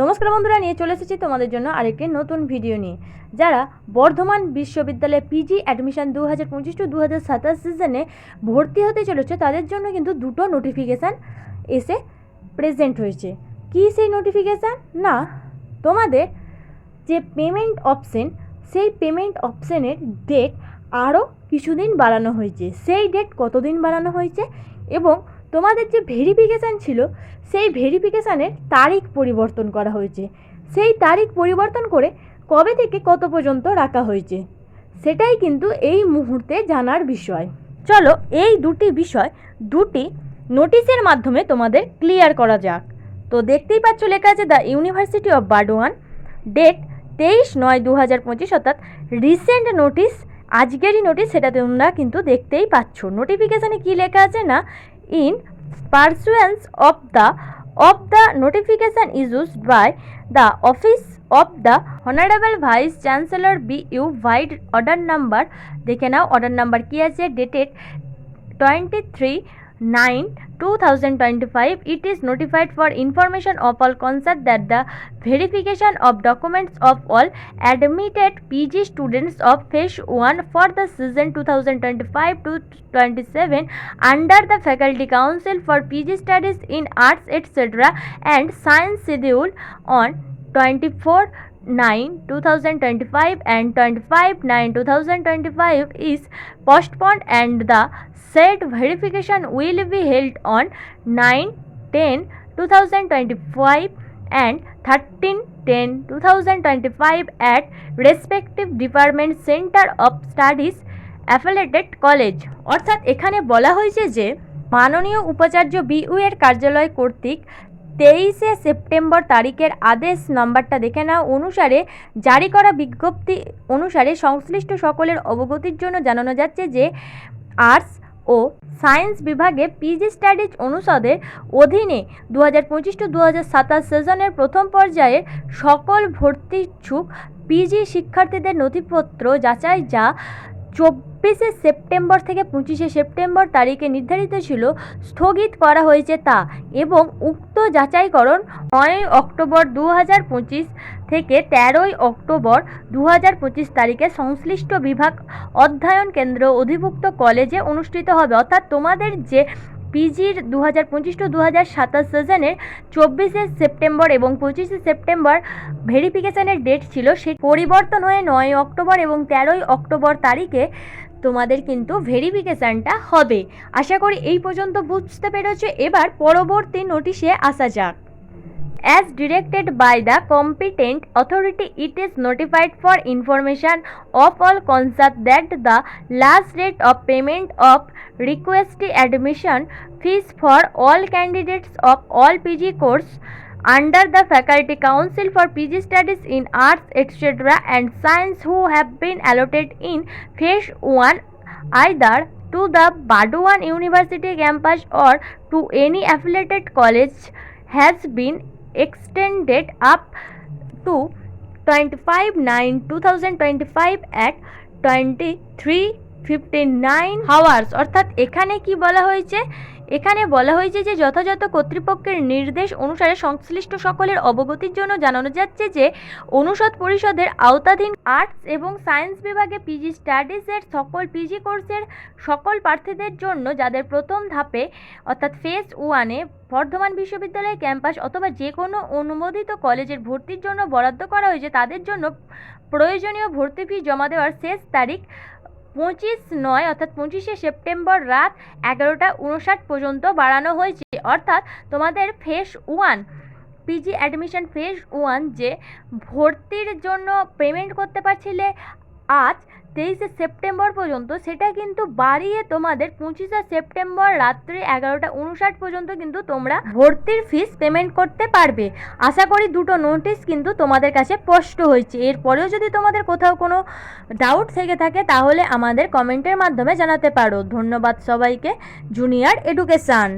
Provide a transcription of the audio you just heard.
নমস্কার বন্ধুরা, নিয়ে চলে এসেছি তোমাদের জন্য আরেকটি নতুন ভিডিও নিয়ে। যারা বর্ধমান বিশ্ববিদ্যালয়ে পিজি অ্যাডমিশন দু হাজার পঁচিশ টু দু হাজার সাতাশ সিজনে ভর্তি হতে চলেছে, তাদের জন্য কিন্তু দুটো নোটিফিকেশান এসে প্রেজেন্ট হয়েছে। কী সেই নোটিফিকেশান না, তোমাদের যে পেমেন্ট অপশন সেই পেমেন্ট অপশনের ডেট আরও কিছুদিন বাড়ানো হয়েছে। সেই ডেট কতদিন বাড়ানো হয়েছে এবং তোমাদের যে ভেরিফিকেশান ছিল, সেই ভেরিফিকেশানের তারিখ পরিবর্তন করা হয়েছে। সেই তারিখ পরিবর্তন করে কবে থেকে কত পর্যন্ত রাখা হয়েছে, সেটাই কিন্তু এই মুহূর্তে জানার বিষয়। চলো, এই দুটি বিষয়, দুটি নোটিশের মাধ্যমে তোমাদের ক্লিয়ার করা যাক। তো দেখতেই পাচ্ছ লেখা আছে the university of Burdwan date তেইশ নয় দু হাজার পঁচিশ অর্থাৎ রিসেন্ট নোটিশ আজকেরই নোটিশ সেটা তোমরা কিন্তু দেখতেই পাচ্ছ। নোটিফিকেশানে কী লেখা আছে না in pursuance of the of the notification issued by the office of the honorable chancellor B U vide order number দেখে নাও অর্ডার নাম্বার কী আছে dated twenty three 9 2025 it is notified for information of all concerned that the verification of documents of all admitted pg students of phase 1 for the season 2025 to 27 under the faculty council for pg studies in arts etc and science schedule on 24 9 2025 and 25 9 2025 is postponed and the said verification will be held on 9 10 2025 and 13 10 2025 at respective department center of studies affiliated college অর্থাৎ এখানে বলা হয়েছে যে মাননীয় উপাচার্য BU এর কার্যালয় কর্তৃক তেইশে সেপ্টেম্বর তারিখের আদেশ নাম্বারটা দেখে নেওয়া অনুসারে জারি করা বিজ্ঞপ্তি অনুসারে সংশ্লিষ্ট সকলের অবগতির জন্য জানানো যাচ্ছে যে আর্টস ও সায়েন্স বিভাগে পিজি স্টাডিজ অনুষদের অধীনে দু হাজার পঁচিশ টু দু হাজার সাতাশ সেশনের প্রথম পর্যায়ের সকল ভর্তিচ্ছুক পিজি শিক্ষার্থীদের নথিপত্র যাচাই যা চব্বিশে সেপ্টেম্বর থেকে পঁচিশে সেপ্টেম্বর তারিখে নির্ধারিত ছিল, স্থগিত করা হয়েছে তা এবং উক্ত যাচাইকরণ নয় অক্টোবর দু হাজার পঁচিশ থেকে তেরোই অক্টোবর দু হাজার পঁচিশ তারিখে সংশ্লিষ্ট বিভাগ অধ্যয়ন কেন্দ্র অধিভুক্ত কলেজে অনুষ্ঠিত হবে। অর্থাৎ তোমাদের যে পিজির দু হাজার পঁচিশ টু দু হাজার সাতাশ সেশনের চব্বিশে সেপ্টেম্বর এবং পঁচিশে সেপ্টেম্বর ভেরিফিকেশানের ডেট ছিল সে পরিবর্তন হয়ে নয় অক্টোবর এবং তেরোই অক্টোবর তারিখে তোমাদের কিন্তু ভেরিফিকেশানটা হবে। আশা করি এই পর্যন্ত বুঝতে পেরেছ। এবার পরবর্তী নোটিশে আসা যাক। As directed by the competent authority, it is notified for information of all concerned that the last date of payment of request admission fees for all candidates of all PG course under the Faculty Council for PG Studies in Arts, etc., and Science who have been allotted in Phase 1 either to the Baduan University campus or to any affiliated college has been extended up to 25 9 2025 at 23 59 hours অর্থাৎ এখানে কি বলা হয়েছে এখানে বলা হয়েছে যে যথাযথ কর্তৃপক্ষের নির্দেশ অনুসারে সংশ্লিষ্ট সকলের অবগতির জন্য জানানো যাচ্ছে যে অনুষদ পরিষদের আওতাধীন আর্টস এবং সায়েন্স বিভাগে পিজি স্টাডিজের সকল পিজি কোর্সের সকল প্রার্থীদের জন্য যাদের প্রথম ধাপে, অর্থাৎ ফেজ ওয়ানে, বর্ধমান বিশ্ববিদ্যালয় ক্যাম্পাস অথবা যে কোনো অনুমোদিত কলেজের ভর্তির জন্য বরাদ্দ করা হয়েছে, তাদের জন্য প্রয়োজনীয় ভর্তি ফি জমা দেওয়ার শেষ তারিখ পঁচিশ নয়, অর্থাৎ পঁচিশে সেপ্টেম্বর রাত এগারোটা উনষাট পর্যন্ত বাড়ানো হয়েছে। অর্থাৎ তোমাদের phase one PG admission phase one যে ভর্তির জন্য পেমেন্ট করতে পারছিলে আজ তেইশে সেপ্টেম্বর পর্যন্ত সেটা কিন্তু বাড়িয়ে তোমাদের পঁচিশে সেপ্টেম্বর রাত্রি এগারোটা উনষাট পর্যন্ত কিন্তু তোমরা ভর্তির ফিস পেমেন্ট করতে পারবে। আশা করি দুটো নোটিশ কিন্তু তোমাদের কাছে স্পষ্ট হয়েছে। এরপরেও যদি তোমাদের কোথাও কোনো ডাউট থেকে থাকে তাহলে আমাদের কমেন্টের মাধ্যমে জানাতে পারো। ধন্যবাদ সবাইকে। Junior education